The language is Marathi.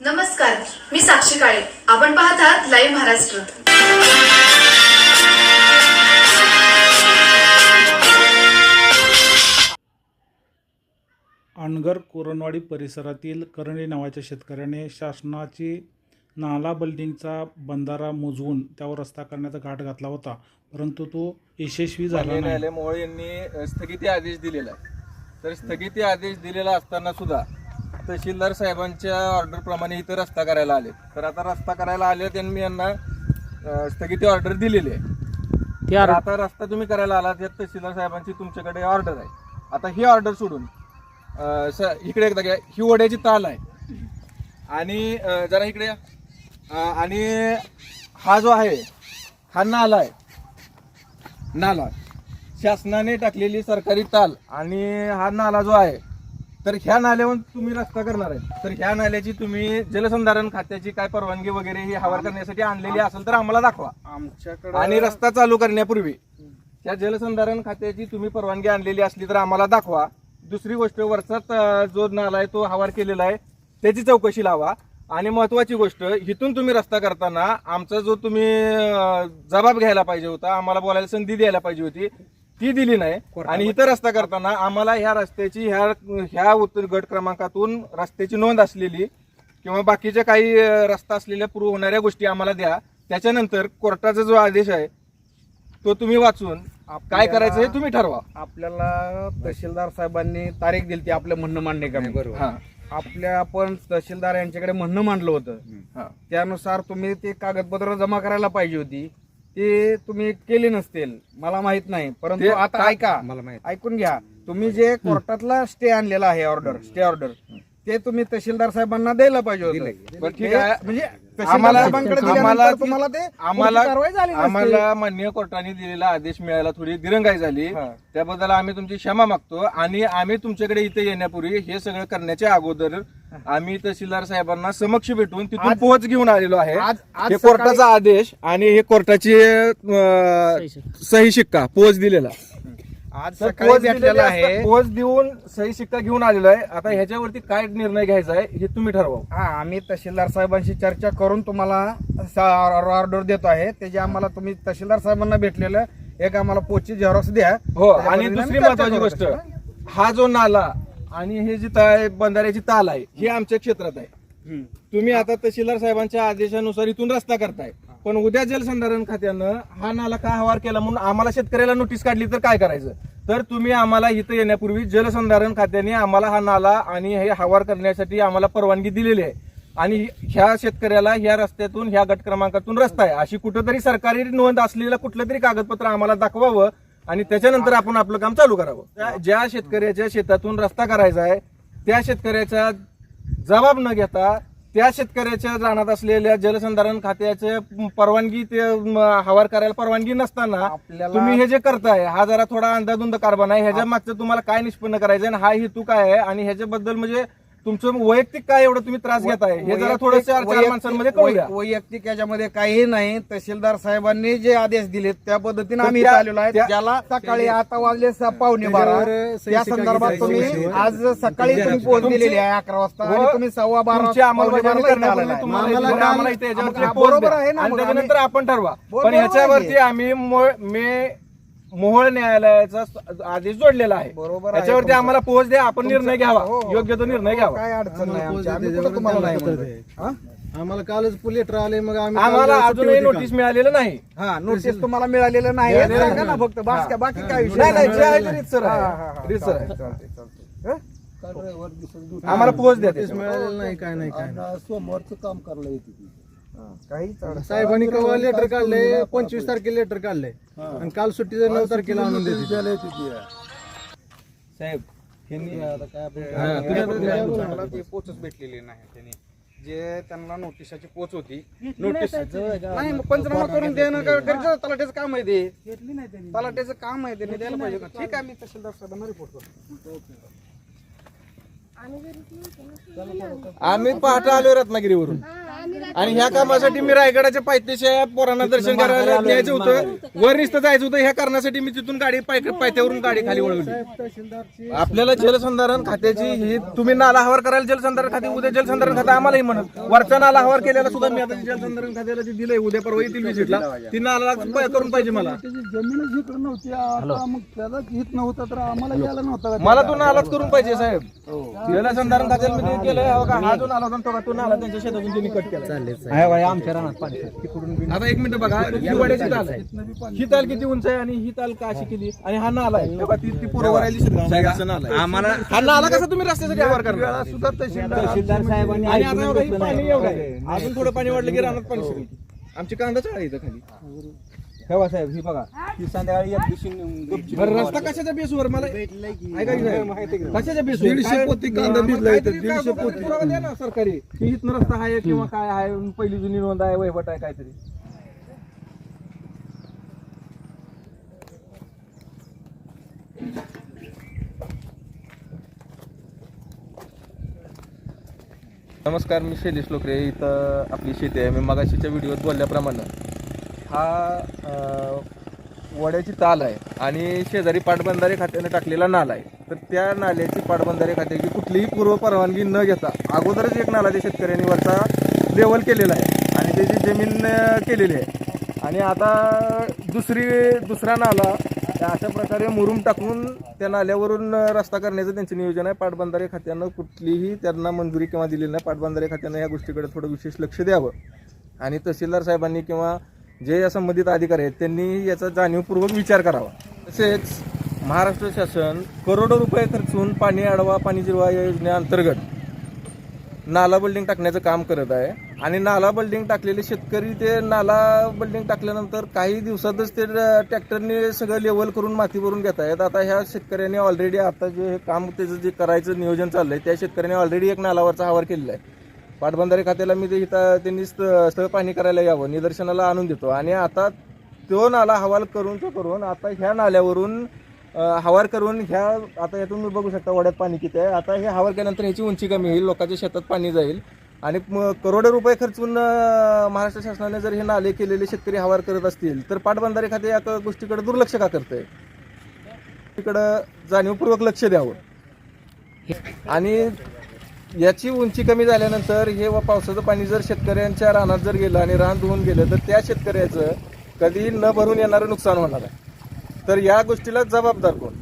नमस्कार मी साक्षी काळे. आपण पाहत आहात लाईव्ह महाराष्ट्र अनगर कोरणवाडी परिसरातील करंडी नावाच्या शेतकऱ्याने शासनाची नाला बिल्डिंगचा बंधारा मोजवून त्यावर रस्ता करण्याचा घाट घातला होता. परंतु तो यशस्वी झाला माननीय नाही. न्यायालय मोहोळ यांनी स्थगिती आदेश दिलेला आहे. तर स्थगिती आदेश दिलेला असताना सुद्धा तहसीलदार साहेबांच्या ऑर्डर प्रमाणे इथं रस्ता करायला आले. तर आता रस्ता करायला आले त्यांनी मी यांना अ, स्थगिती ऑर्डर दिलेली आहे. तर आता रस्ता तुम्ही करायला आला त्यात तहसीलदार साहेबांची तुमच्याकडे ऑर्डर आहे. आता ही ऑर्डर सोडून अ, स- इकडे एकदा घ्या ही ओढ्याची ताल आहे. आणि अ, जरा इकडे या. अ, आणि हा जो आहे हा नाला आहे. नाला. शासनाने टाकलेली सरकारी ताल. आणि हा नाला जो आहे तर ह्या नाल्यावर तुम्ही रस्ता करणार आहे. तर ह्या नाल्याची तुम्ही जलसंधारण खात्याची काय परवानगी वगैरे ही हवार करण्यासाठी आणलेली असेल तर आम्हाला दाखवा. आमच्याकडे आणि रस्ता चालू करण्यापूर्वी त्या जलसंधारण खात्याची तुम्ही परवानगी आणलेली असली तर आम्हाला दाखवा. दुसरी गोष्ट वरचाच अं, जो नाला आहे तो हवार केलेला आहे त्याची चौकशी लावा. आणि महत्वाची गोष्ट इथून तुम्ही रस्ता करताना आमचा जो तुम्ही जबाब घ्यायला पाहिजे होता आम्हाला बोलायला संधी द्यायला पाहिजे होती ती दिली नाही. आणि इथं रस्ता करताना आम्हाला ह्या रस्त्याची ह्या ह्या उत्तर गट क्रमांकातून रस्त्याची नोंद असलेली किंवा बाकीच्या काही रस्ता असलेल्या पूर्व होणाऱ्या गोष्टी आम्हाला द्या. त्याच्यानंतर कोर्टाचा जो आदेश आहे तो तुम्ही वाचून काय करायचं हे तुम्ही ठरवा. आपल्याला तहसीलदार साहेबांनी तारीख दिली ती आपलं म्हणणं मांडणे का हा. आपल्या आपण तहसीलदार यांच्याकडे म्हणणं मांडलं होतं. हा. त्यानुसार तुम्ही ते कागदपत्र जमा करायला पाहिजे होती. ते तुम्ही केली नसतील. मला माहीत नाही. परंतु ते आता का- ऐका. मला माहीत. ऐकून घ्या. तुम्ही जे कोर्टातला स्टे आणलेला आहे ऑर्डर स्टे ऑर्डर ते तुम्ही तहसीलदार साहेबांना द्यायला पाहिजे होतं. बरं, ठीक ते- आहे. म्हणजे आम्हाला आम्हाला दिल्यानंतर ती- तुम्हाला ते आम्हाला पुढची कारवाई झाली नसती. आम्हाला मान्य कोर्टाने दिलेला आदेश मिळायला थोडी दिरंगाई झाली. त्याबद्दल आम्ही तुमची क्षमा मागतो आणि आम्ही तुमच्याकडे इथे येण्यापूर्वी हे सगळं करण्याच्या अगोदर आम्ही तहसीलदार साहेबांना समक्ष भेटून तिथून पोहोच घेऊन आलेलो आहे हे कोर्टाचा आदेश आणि हे कोर्टाची सही शिक्का पोच दिलेला आज तर सकाळी पोच भेटलेला दिलेला आहे. पोच देऊन सही शिक्का घेऊन आलेलो आहे. आता ह्याच्यावरती काय निर्णय घ्यायचा आहे हे तुम्ही ठरवा. हा आम्ही तहसीलदार साहेबांशी चर्चा करून तुम्हाला ऑर्डर देतो आहे. त्याची आम्हाला तुम्ही तहसीलदार साहेबांना भेटलेलं एक आम्हाला पोची झेरॉक्स द्या. हो त्याच्या आणि पद्धतीने दुसरी आम्ही चर्चा महत्वाची करू गोष्ट. हा जो नाला आणि हे जी ता- बंधाऱ्याची ताल आहे ही आमच्या क्षेत्रात आहे. तुम्ही आता तहसीलदार साहेबांच्या आदेशानुसार इथून रस्ता करताय. पण उद्या जलसंधारण खात्यानं हा नाला का हवार केला म्हणून आम्हाला शेतकऱ्याला नोटीस काढली तर काय करायचं? तर तुम्ही आम्हाला इथं येण्यापूर्वी जलसंधारण खात्याने आम्हाला हा नाला आणि हे हवार करण्यासाठी आम्हाला परवानगी दिलेली आहे. आणि ह्या शेतकऱ्याला ह्या रस्त्यातून ह्या गट क्रमांकातून रस्ता आहे. अशी कुठंतरी सरकारी नोंद असलेलं कुठलं तरी कागदपत्र आम्हाला दाखवावं आणि त्याच्यानंतर आपण आपलं काम चालू करावं. त्या- ज्या शेतकऱ्याच्या शेतातून रस्ता करायचा आहे त्या शेतकऱ्याचा जबाब न घेता त्या शेतकऱ्याच्या रानात असलेल्या जलसंधारण खात्याचे परवानगी ते हवार करायला परवानगी नसताना तुम्ही हे जे करताय हा जरा थोडा अंदाधुंद कारभार आहे ह्याच्या मागचं तुम्हाला काय निष्पन्न करायचं आणि हा हेतू काय आहे? आणि ह्याच्याबद्दल म्हणजे तुमचं वैयक्तिक काय एवढं तुम्ही त्रास घेताय? हे जरा थोडं चार चार वैयक्तिक- माणसांमध्ये वैयक्तिक याच्यामध्ये काही नाही. तहसीलदार साहेबांनी जे आदेश दिले त्या पद्धतीने आम्ही आलेलो आहे ज्याला सकाळी आता वाजले स- पावणे बारा. या संदर्भात तुम्ही आज सकाळी तुम्ही पोहोच दिलेली आहे अकरा वाजता. आणि व तुम्ही सव्वा बारा बरोबर. आहे ना त्याच्यानंतर आम्ही- आपण ठरवा. पण ह्याच्यावरती. आम्ही मे मोहोळ न्यायालयाचा आदेश जोडलेला आहे बरोबर आहे त्याच्यावरती तुमचं. आम्हाला पोहोच द्या आपण निर्णय घ्यावा हो, हो. योग्य तो निर्णय घ्यावा काय अडचण नाही आमची. आम्ही त्याच्यावर कुठं तुम्हाला नाही त्याच्यावर म्हणतोय. हा? आम्हाला कालच लेटर आले मग आम्ही आम्हाला काल अजूनही होती नोटीस मिळालेलं नाही हा नोटीस तुम्हाला मिळालेलं नाही हे मिळालेलं सांगा ना नाही. फक्त बाकी बाकी काय विषय नाही नाही जे आहे ते रीतसर हा, हा, आहे हा. रीतसर आहे चालतंय, चालतंय, चालतंय. हं? आम्हाला पोहोच द्या नोटीस त्याच्यावर. मिळालेलं नाही काय नाही काय नाही. सोमवारचं काम करायला येते ती काहीच अडचण साहेबांनी कवा लेटर काढले? पंचवीस तारखेला लेटर काढले. आणि काल सुट्टीचं नऊ तारखेला आणून देते साहेब ह्यांनी- आता काय हा, ती पोचच भेटलेली नाही त्यांनी. जे त्यांना नोटिसाची पोच होती नोटीस नाही मग पंचनामा करून देणं का- गरजेचं तलाट्याचं काम आहे ते. तलाट्याचं काम आहे त्यांनी द्यायला पाहिजे. ठीक आहे मी तहसीलदार साहेबांना रिपोर्ट करतो. आम्ही पहाटे आलो रत्नागिरीवरून. आणि ह्या कामासाठी मी रायगडाच्या पायथ्याच्या पोरांना दर्शन करायला न्यायचं होतं. वर नुसतं जायचं होतं ह्या कारणासाठी मी तिथून गाडी पाय पायथ्यावरून गाडी खाली वळवली. आपल्याला जलसंधारण खात्याची ही तुम्ही नाला हवार करायला जलसंधारण खाते उद्या जलसंधारण खाते आम्हालाही म्हणत. वरचा नाला हवार केलेला सुद्धा मी आता जलसंधारण खात्याला ते दिलंय उद्या परवा येतील विजिटला. ती नाला करून पाहिजे मला. जमीनच नव्हती आता मग त्याला हित नव्हता तर आम्हाला यायला नव्हता का मला तो नालाच करून पाहिजे साहेब. जलसंधारण खात्याला मी ते केलंय. हा बघा, हा जो नाला होता ना, तो का? तो नाला त्यांच्या शेतातून त्यांनी कट केला आता एक मिनिट बघा ही ताल आहे. ही ताल किती उंच आहे आणि ही ताल का अशी केली आणि हा नाला आहे. तेव्हा ती ती पुरवर आली शेतकऱ्यांना नाला आहे. आम्हाला हा नाला कसा तुम्ही रस्त्यासाठी व्यवहार करणार? सुद्धा तहसीलदार तहसीलदार साहेबांनी आणि आता बघा, हे पाणी एवढं आहे. अजून थोडं पाणी वाढलं की रानात पाणी शिरेल आमची कांदा चाळ इथं खाली. ठेवा साहेब ही बघा. ही? संध्याकाळी एक दिवशी बरं रस्ता कशाच्या बेसवर मला ऐका की साहेब, कशाच्या बेसवर दीडशे काय- पोती कांदा आम्हाला भिजला इथं, काहीतरी दीडशे काय पोती. पुरावा द्या ना सरकारी. की इथनं रस्ता आहे किंवा काय आहे पहिली जुनी नोंद आहे वहिवट आहे काहीतरी. नमस्कार मी शैलेश लोकरे. इथं आपली शेती आहे. मी मगाशीच्या व्हिडिओत बोलल्याप्रमाणे हा वड्याची ताल आहे आणि शेजारी पाटबंधारे खात्याने टाकलेला नाला आहे. तर त्या नाल्याची पाटबंधारे खात्याची कुठलीही पूर्व परवानगी न घेता अगोदरच एक नाला त्या शेतकऱ्यांनी वरचा लेवल केलेला आहे आणि त्याची जमीन केलेली आहे. आणि आता दुसरी दुसरा नाला अशा प्रकारे मुरुम टाकून त्या नाल्यावरून रस्ता करण्याचं त्यांचं नियोजन आहे. पाटबंधारे खात्यानं कुठलीही त्यांना मंजुरी किंवा दिलेली नाही. पाटबंधारे खात्यानं या गोष्टीकडे थोडं विशेष लक्ष द्यावं. आणि तहसीलदार साहेबांनी किंवा जे या संबंधित अधिकारी आहेत त्यांनी याचा जाणीवपूर्वक विचार करावा. तसेच महाराष्ट्र शासन करोडो रुपये खर्चून पाणी अडवा पाणी जिरवा या योजनेअंतर्गत नाला बिल्डिंग टाकण्याचं काम करत आहे. आणि नाला बिल्डिंग टाकलेले शेतकरी ते नाला बिल्डिंग टाकल्यानंतर काही दिवसातच ते ट्रॅक्टरने सगळं लेवल करून माती भरून घेत आहेत. आता ह्या शेतकऱ्यांनी ऑलरेडी आता जे हे काम त्याचं जे करायचं नियोजन चाललंय त्या शेतकऱ्यांनी ऑलरेडी एक नालावरचा हवार केलेला आहे. पाटबंधारे खात्याला मी ते इथं त्यांनी स्थळ पाणी करायला यावं निदर्शनाला आणून देतो. आणि आता तो नाला हवाल करून तो करून आता ह्या नाल्यावरून हवार करून ह्या आता यातून तुम्ही बघू शकता वड्यात पाणी किती आहे. आता हे हवार केल्यानंतर ह्याची उंची कमी होईल लोकांच्या शेतात पाणी जाईल. आणि म- करोडो रुपये खर्चून महाराष्ट्र शासनाने जर हे नाले केलेले शेतकरी हवार करत असतील तर पाटबंधारे खाते या गोष्टीकडे दुर्लक्ष का करते तिकडं जाणीवपूर्वक लक्ष द्यावं. आणि याची उंची कमी झाल्यानंतर हे व पावसाचं पाणी जर शेतकऱ्यांच्या रानात जर गेलं आणि रान धुवून गेलं तर त्या शेतकऱ्याचं कधी न भरून येणारं नुकसान होणार आहे. तर या गोष्टीला जबाबदार कोण?